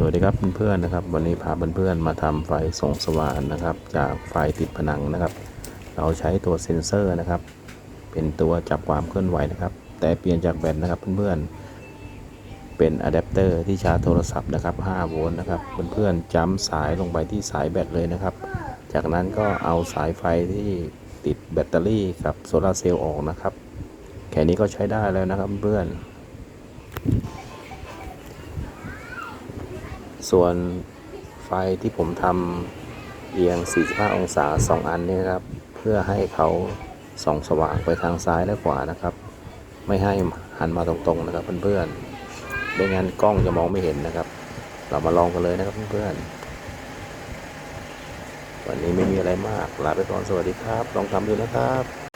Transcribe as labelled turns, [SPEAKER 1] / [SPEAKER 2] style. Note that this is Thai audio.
[SPEAKER 1] สวัสดีครับเพื่อนๆนะครับ วันนี้พาเพื่อนๆมาทำไฟส่องสว่างนะครับ จากไฟติดผนังนะครับ เราใช้ตัวเซ็นเซอร์นะครับ เป็นตัวจับความเคลื่อนไหวนะครับ แต่เปลี่ยนจากแบตนะครับเพื่อนๆเป็นอะแดปเตอร์ที่ชาร์จโทรศัพท์นะครับ5โวลต์นะครับเพื่อนๆจ้ำสายลงไปที่สายแบตเลยนะครับ จากนั้นก็เอาสายไฟที่ติดแบตเตอรี่กับโซลาเซลล์ออกนะครับแค่นี้ก็ใช้ได้แล้วนะครับเพื่อน ส่วนไฟที่ผมทำเอียง 45 องศา 2 อันนี้ครับ เพื่อให้เขาส่องสว่างไปทางซ้ายและขวานะครับ ไม่ให้หันมาตรงๆนะครับเพื่อนๆไม่งั้นกล้องจะมองไม่เห็นนะครับ เรามาลองกันเลยนะครับเพื่อนๆวันนี้ไม่มีอะไรมาก ลาไปก่อนสวัสดีครับ ลองทำดูนะครับ